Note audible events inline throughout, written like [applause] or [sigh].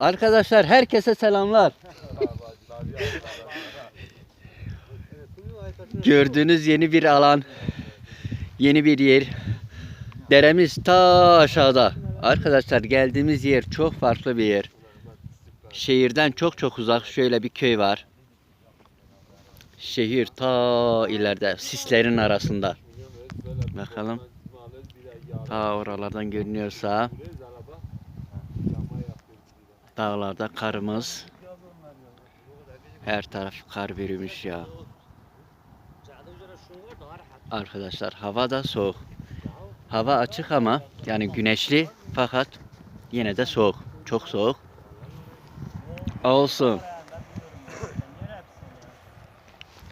Arkadaşlar herkese selamlar. Gördüğünüz yeni bir alan, yeni bir yer. Deremiz ta aşağıda. Arkadaşlar geldiğimiz yer çok farklı bir yer. Şehirden çok çok uzak şöyle bir köy var. Şehir ta ileride sislerin arasında. Bakalım. Ta oralardan görünüyorsa dağlarda karımız. Her taraf kar bürümüş ya. Arkadaşlar hava da soğuk. Hava açık ama yani güneşli fakat yine de soğuk. Çok soğuk. Olsun.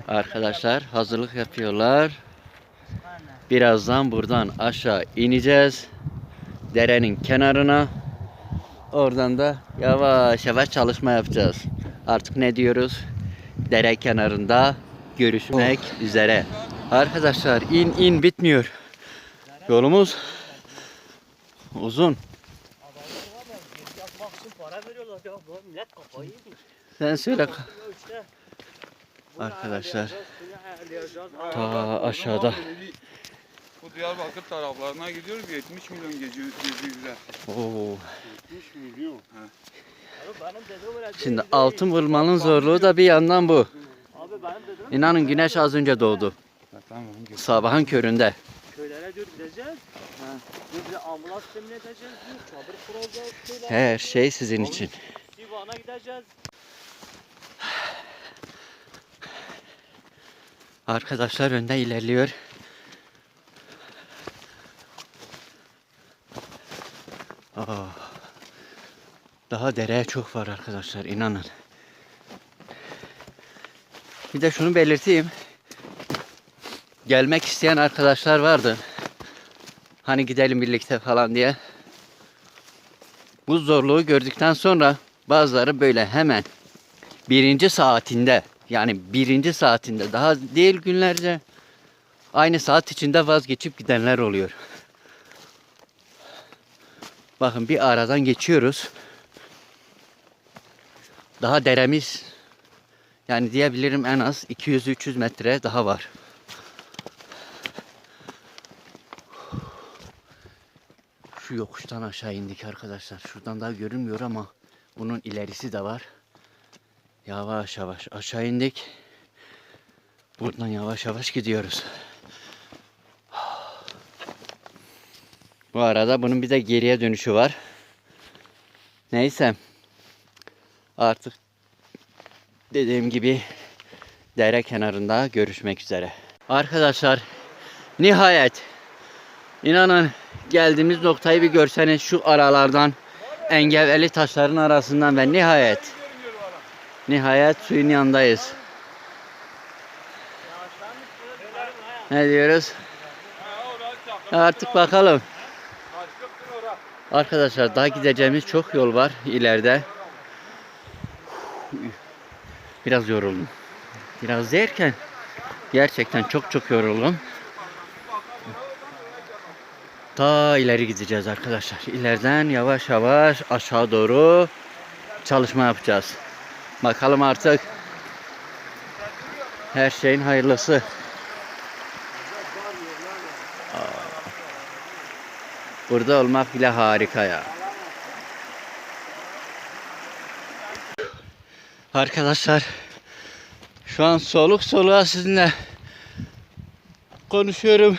Arkadaşlar hazırlık yapıyorlar. Birazdan buradan aşağı ineceğiz. Derenin kenarına. Oradan da yavaş yavaş çalışma yapacağız. Artık ne diyoruz? Dere kenarında görüşmek üzere. Arkadaşlar in in bitmiyor. Yolumuz uzun. Sen söyle. Arkadaşlar. Ta aşağıda. Bu Diyarbakır taraflarına gidiyoruz 70 milyon geziyor, geziyorlar. Oo. 70 milyon. Abi benim dedem öyle Şimdi altın vurmanın zorluğu da bir yandan bu. İnanın güneş az önce doğdu. Tamam. Sabahın köründe. köylere diyor gideceğiz. Bize ambulans temin edeceğiz diyor. Çadır kuracağız. Her şey sizin için. Divan'a gideceğiz. Arkadaşlar önde ilerliyor. Daha dereye çok var arkadaşlar inanın. Bir de şunu belirteyim. Gelmek isteyen arkadaşlar vardı. Hani gidelim birlikte falan diye. Bu zorluğu gördükten sonra bazıları böyle hemen birinci saatinde yani birinci saatinde daha değil günlerce aynı saat içinde vazgeçip gidenler oluyor. Bakın bir aradan geçiyoruz. Daha deremiz yani diyebilirim en az 200-300 metre daha var. Şu yokuştan aşağı indik arkadaşlar. Şuradan daha görünmüyor ama bunun ilerisi de var. Yavaş yavaş aşağı indik. Buradan yavaş yavaş gidiyoruz. Bu arada bunun bir de geriye dönüşü var. Neyse. Artık dediğim gibi dere kenarında görüşmek üzere. Arkadaşlar nihayet inanın geldiğimiz noktayı bir görseniz şu aralardan engebeli taşların arasından ve nihayet Nihayet suyun yanındayız. Ne diyoruz? Artık bakalım. Arkadaşlar daha gideceğimiz çok yol var ileride. Biraz yoruldum. Biraz derken gerçekten çok çok yoruldum. Ta ileri gideceğiz arkadaşlar. İleriden yavaş yavaş aşağı doğru çalışma yapacağız. Bakalım artık her şeyin hayırlısı. Burada olmak bile harika ya. Arkadaşlar şu an soluk soluğa sizinle konuşuyorum.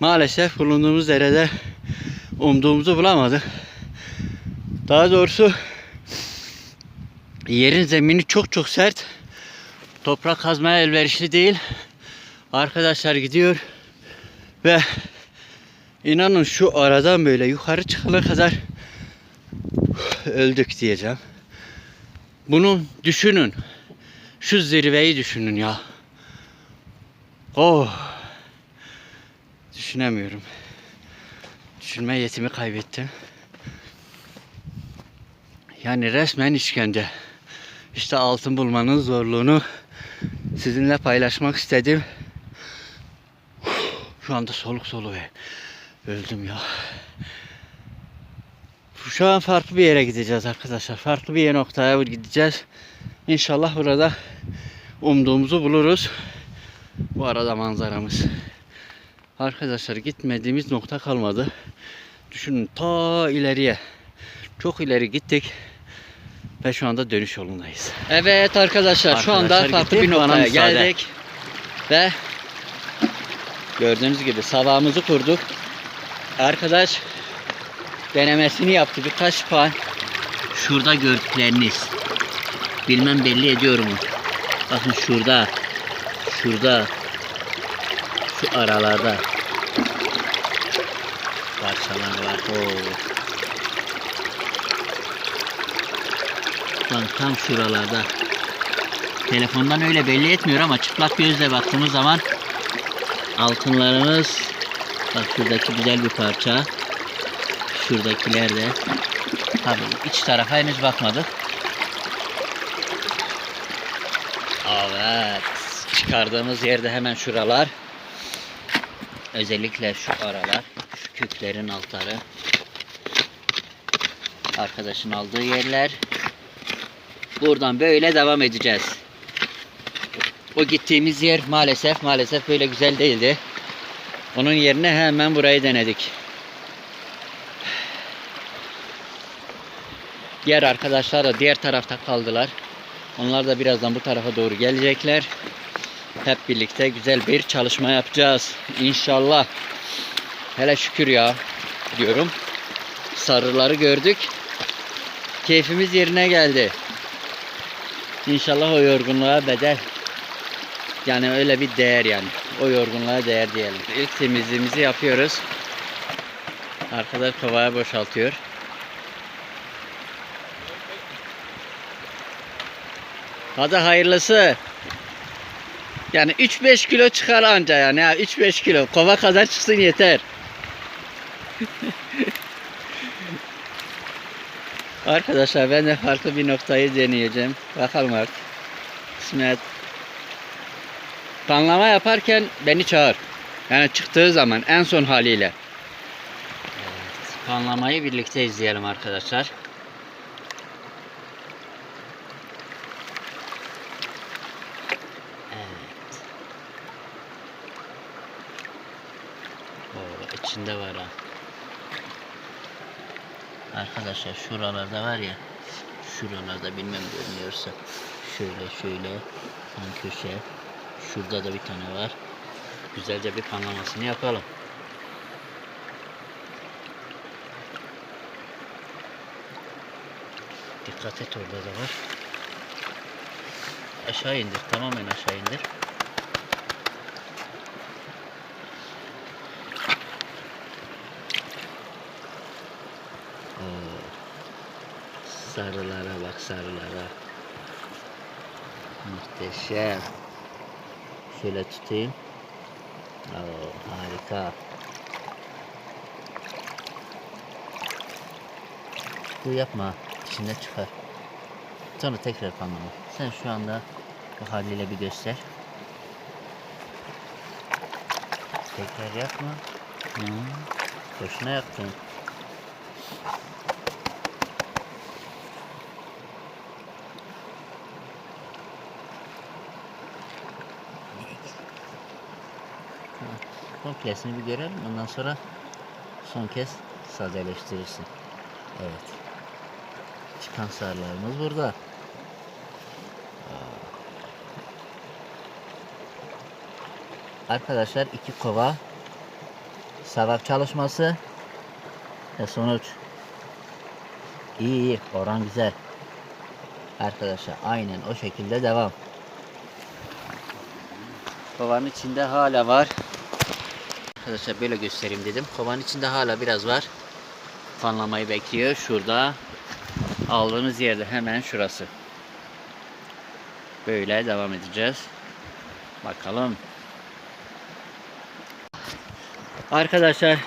Maalesef bulunduğumuz derede umduğumuzu bulamadık. Daha doğrusu Yerin zemini çok çok sert. Toprak kazmaya elverişli değil. Arkadaşlar gidiyor ve inanın şu aradan böyle yukarı çıkana kadar öldük diyeceğim. Bunun düşünün. Şu zirveyi düşünün ya. Oh. Düşünemiyorum. Düşünme yetimi kaybettim. Yani resmen işkence. İşte altın bulmanın zorluğunu sizinle paylaşmak istedim. Şu anda soluk soluğu. Öldüm ya. Şu an farklı bir yere gideceğiz arkadaşlar. Farklı bir noktaya gideceğiz. İnşallah burada umduğumuzu buluruz. Bu arada manzaramız. Arkadaşlar gitmediğimiz nokta kalmadı. Düşünün ta ileriye. Çok ileri gittik. Ve şu anda dönüş yolundayız. Evet arkadaşlar, şu anda Arkadaşlar farklı gittik, bir noktaya geldik. Ve gördüğünüz gibi sabahımızı kurduk. Arkadaş denemesini yaptı birkaç pan. Şurada gördükleriniz. Bilmem belli ediyor mu? Bakın şurada. Şurada. Şu aralarda. Parçalar var. Oo. Lan tam şuralarda. Telefondan öyle belli etmiyor ama çıplak gözle baktığımız zaman altınlarımız bak şuradaki güzel bir parça. Şuradakiler de. Tabii iç tarafa henüz bakmadık. Evet. Çıkardığımız yerde hemen şuralar. Özellikle şu aralar. Şu köklerin altları. Arkadaşın aldığı yerler. Buradan böyle devam edeceğiz. O gittiğimiz yer maalesef maalesef böyle güzel değildi. Onun yerine hemen burayı denedik. Diğer arkadaşlar da diğer tarafta kaldılar. Onlar da birazdan bu tarafa doğru gelecekler. Hep birlikte güzel bir çalışma yapacağız. İnşallah. Hele şükür ya diyorum. Sarıları gördük. Keyfimiz yerine geldi. İnşallah o yorgunluğa bedel. Yani öyle bir değer yani. O yorgunluğa değer diyelim. İlk temizliğimizi yapıyoruz. Arkadaş kovaya boşaltıyor. Hadi hayırlısı. Yani 3-5 kilo çıkar anca yani. ya 3-5 kilo. Kova kadar çıksın yeter. [laughs] Arkadaşlar ben de farklı bir noktayı deneyeceğim. Bakalım artık. Kısmet. Panlama yaparken beni çağır. Yani çıktığı zaman en son haliyle. Evet, panlamayı birlikte izleyelim arkadaşlar. Oo, içinde var ha. Arkadaşlar şuralarda var ya şuralarda bilmem görünüyorsa şöyle şöyle yan köşe şurada da bir tane var. Güzelce bir panlamasını yapalım. Dikkat et orada da var. Aşağı indir tamamen aşağı indir Sarılara bak sarılara. Muhteşem. Şöyle tutayım. Oo, harika. Bu yapma. İçinde çıkar. Sonra tekrar panlama. Sen şu anda bu haliyle bir göster. Tekrar yapma. Hı. Boşuna yaptın. Komplesini bir görelim. Ondan sonra son kez sadeleştirirsin. Evet. Çıkan sarılarımız burada. Arkadaşlar iki kova savak çalışması ve sonuç iyi iyi oran güzel. Arkadaşlar aynen o şekilde devam. Kovanın içinde hala var. Arkadaşlar böyle göstereyim dedim. Kovanın içinde hala biraz var. Fanlamayı bekliyor. Şurada. Aldığımız yerde hemen şurası. Böyle devam edeceğiz. Bakalım. Arkadaşlar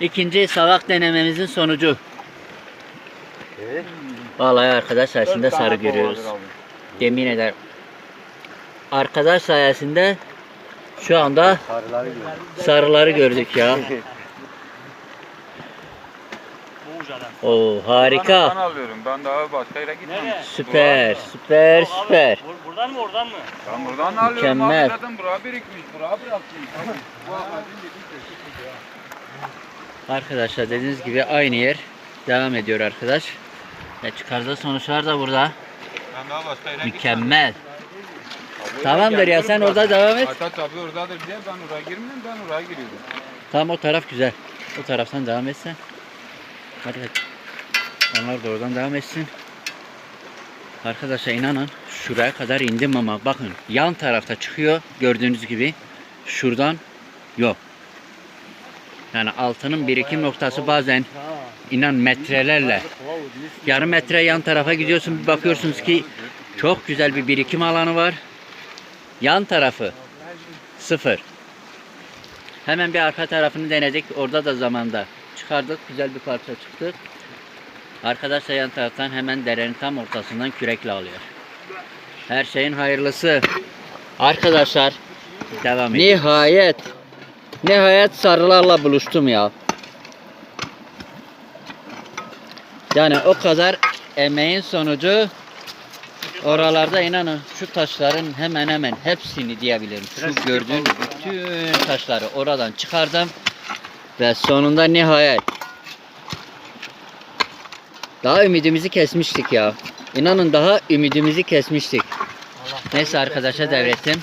ikinci savak denememizin sonucu. Vallahi arkadaşlar şimdi sarı görüyoruz. Yemin ederim. Arkadaş sayesinde şu anda sarıları gördük ya. Boğucadan. Oo Ben, harika. ben alıyorum. Ben daha başka yere gitmem. Nereye? Süper, süper, Yok abi, süper. bur- buradan mı oradan mı? Ben buradan alıyorum Mükemmel. abi zaten buraya birikmiş. Buraya bıraktım. Ya. Arkadaşlar dediğiniz gibi aynı yer devam ediyor arkadaş. Ve çıkardığı sonuçlar da burada. Ben daha başka yere Mükemmel. Tamamdır ya, sen orada devam et. Aytaç abi oradadır diye ben oraya girmiyorum. Ben oraya giriyorum. Tamam o taraf güzel. O taraftan devam etsen. Hadi hadi. Onlar da oradan devam etsin. Arkadaşlar inanın şuraya kadar indim ama bakın yan tarafta çıkıyor gördüğünüz gibi. Şuradan yok. Yani altının birikim noktası bazen inan metrelerle yarım metre yan tarafa gidiyorsun bir bakıyorsunuz ki çok güzel bir birikim alanı var. Yan tarafı sıfır. Hemen bir arka tarafını denedik. Orada da zamanda çıkardık. Güzel bir parça çıktı. Arkadaşlar yan taraftan hemen derenin tam ortasından kürekle alıyor. Her şeyin hayırlısı. Arkadaşlar devam edelim. Nihayet nihayet sarılarla buluştum ya. Yani o kadar emeğin sonucu oralarda inanın şu taşların hemen hemen hepsini diyebilirim. Şu gördüğün bütün taşları oradan çıkardım ve sonunda nihayet daha ümidimizi kesmiştik ya. İnanın daha ümidimizi kesmiştik. Neyse arkadaşa devrettim.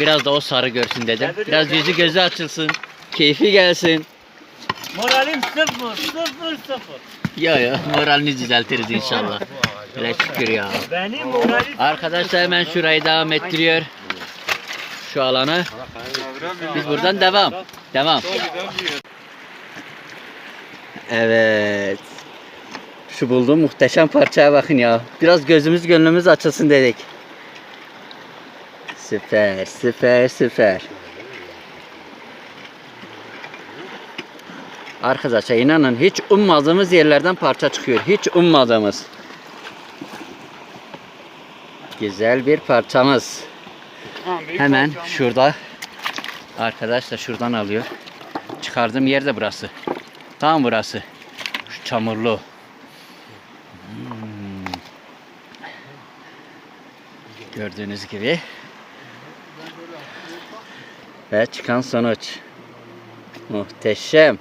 Biraz da o sarı görsün dedim. Biraz yüzü gözü açılsın. Keyfi gelsin. Moralim sıfır, sıfır, sıfır. [laughs] Ya ya moralini düzeltiriz inşallah. Hele şükür ya. Arkadaşlar hemen şurayı devam ettiriyor. Şu alanı. Biz buradan devam. Devam. Evet. Şu bulduğum muhteşem parçaya bakın ya. Biraz gözümüz gönlümüz açılsın dedik. Süper, süper, süper. Arkadaşlar inanın hiç ummadığımız yerlerden parça çıkıyor. Hiç ummadığımız. Güzel bir parçamız. Hemen şurada. Arkadaş da şuradan alıyor. Çıkardığım yer de burası. Tam burası. Şu çamurlu. Hmm. Gördüğünüz gibi. Ve çıkan sonuç. Muhteşem.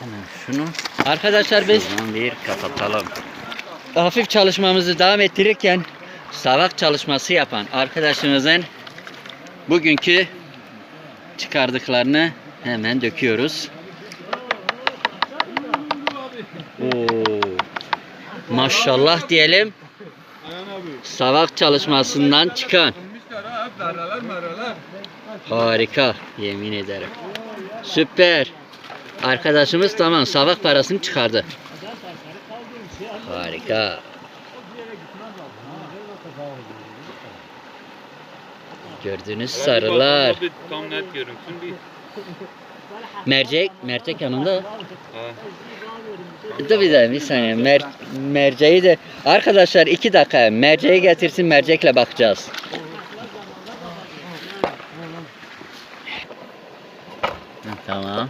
Hemen şunu. Arkadaşlar biz bir kapatalım hafif çalışmamızı devam ettirirken savak çalışması yapan arkadaşımızın bugünkü çıkardıklarını hemen döküyoruz. Oo. Maşallah diyelim. Savak çalışmasından çıkan harika yemin ederim. Süper. Arkadaşımız tamam savak parasını çıkardı. Harika. Gördüğünüz sarılar. Tam net görünsün. Mercek, mercek yanında. Ha. Dur bir dakika bir saniye. Mer merceği de arkadaşlar iki dakika merceği getirsin mercekle bakacağız. Tamam.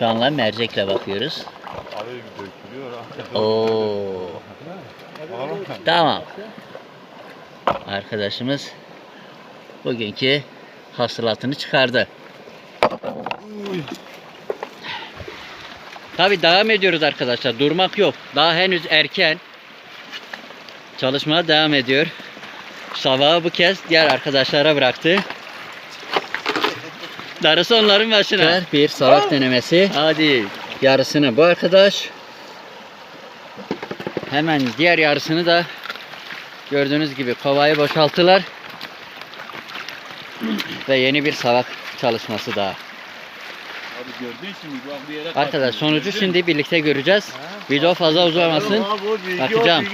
Şu anla mercekle bakıyoruz. Abi dökülüyor. Oo. Tamam. Arkadaşımız bugünkü hasılatını çıkardı. Tabi devam ediyoruz arkadaşlar. Durmak yok. Daha henüz erken. Çalışmaya devam ediyor. Sabahı bu kez diğer arkadaşlara bıraktı. Darısı onların başına. Bir savak denemesi. Hadi. Yarısını bu arkadaş. Hemen diğer yarısını da gördüğünüz gibi kovayı boşalttılar. Ve yeni bir savak çalışması daha. Abi gördün şimdi bir yere Arkadaş sonucu şimdi birlikte göreceğiz. Video fazla uzamasın. Abi o büyüğü, Bakacağım.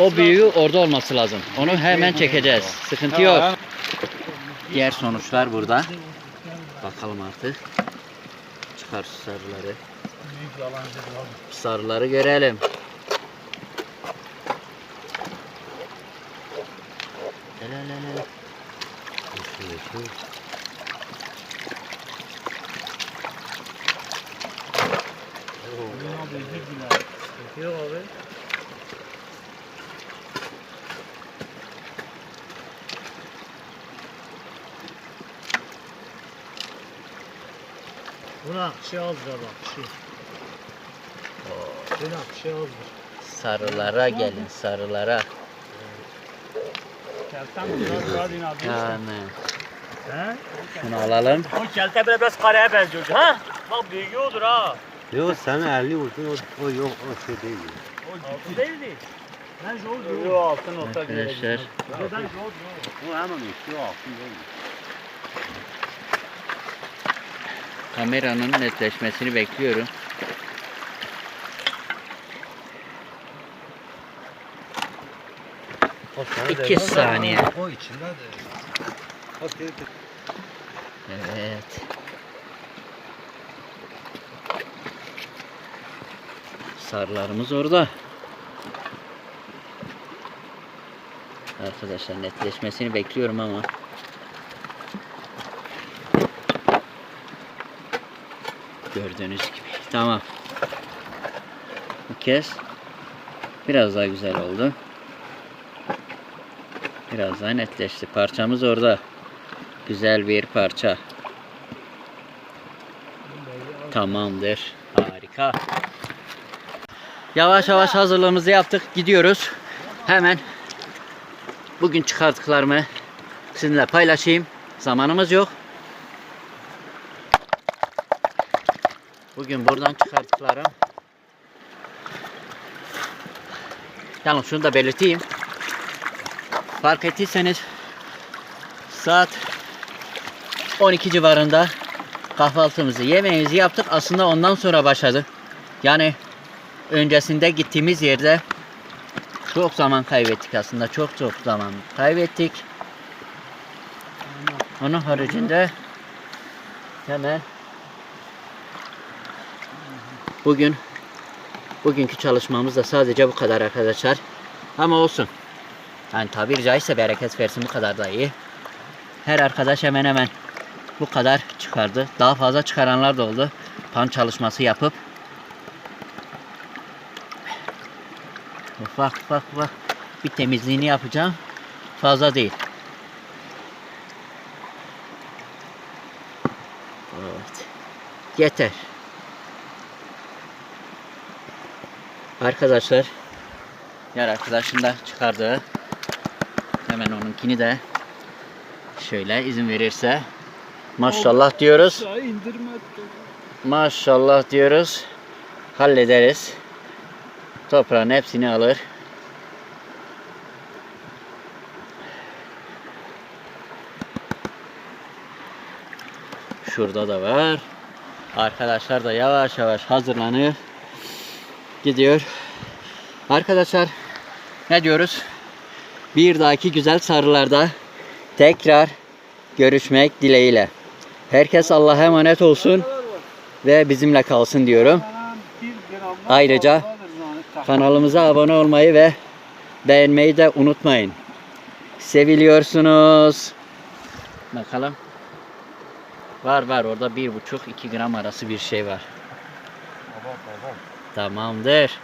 o büyüğü orada olması lazım. Onu hemen çekeceğiz. Sıkıntı yok. Diğer sonuçlar burada. Bakalım artık. Çıkar şu sarıları. Sarıları görelim. Hele hele hele. Şu, şu. Abi özür dilerim. Sıkıntı Yok abi. Akışı azdır abi akışı. Buna akışı azdır. Sarılara gelin sarılara. Kelten biraz daha dinadıysa. Yani He? şunu alalım. O kelte biraz, biraz karaya benziyor. Ha? Bak büyüğü odur ha. Yok sana 50 vurdun o, o yok o şey değil. Altı değildi. Ben zor diyorum. Yok altı nokta Arkadaşlar Ben zor diyorum. O hemen üstü o altın değil. Kameranın netleşmesini bekliyorum. İki saniye. O içinde de. Evet. Sarılarımız orada. Arkadaşlar netleşmesini bekliyorum ama gördüğünüz gibi. Tamam. Bu kez biraz daha güzel oldu. Biraz daha netleşti. Parçamız orada. Güzel bir parça. Tamamdır. Harika. Yavaş yavaş hazırlığımızı yaptık. Gidiyoruz. Hemen bugün çıkarttıklarımı sizinle paylaşayım. Zamanımız yok. Bugün buradan çıkarttıklarım. Yalnız şunu da belirteyim. Fark ettiyseniz saat 12 civarında kahvaltımızı, yemeğimizi yaptık. Aslında ondan sonra başladı. Yani öncesinde gittiğimiz yerde çok zaman kaybettik aslında. Çok çok zaman kaybettik. Onun haricinde hemen bugün bugünkü çalışmamız da sadece bu kadar arkadaşlar. Ama olsun. Yani tabiri caizse bereket versin bu kadar da iyi. Her arkadaş hemen hemen bu kadar çıkardı. Daha fazla çıkaranlar da oldu. Pan çalışması yapıp ufak ufak ufak bir temizliğini yapacağım. Fazla değil. Evet. Yeter. Arkadaşlar Yer arkadaşın da çıkardığı hemen onunkini de şöyle izin verirse maşallah diyoruz. Maşallah diyoruz. Hallederiz. Toprağın hepsini alır. Şurada da var. Arkadaşlar da yavaş yavaş hazırlanıyor. Gidiyor. Arkadaşlar ne diyoruz? Bir dahaki güzel sarılarda tekrar görüşmek dileğiyle. Herkes Allah'a emanet olsun ve bizimle kalsın diyorum. Ayrıca kanalımıza abone olmayı ve beğenmeyi de unutmayın. Seviliyorsunuz. Bakalım. Var var orada bir buçuk iki gram arası bir şey var. Tamamdır.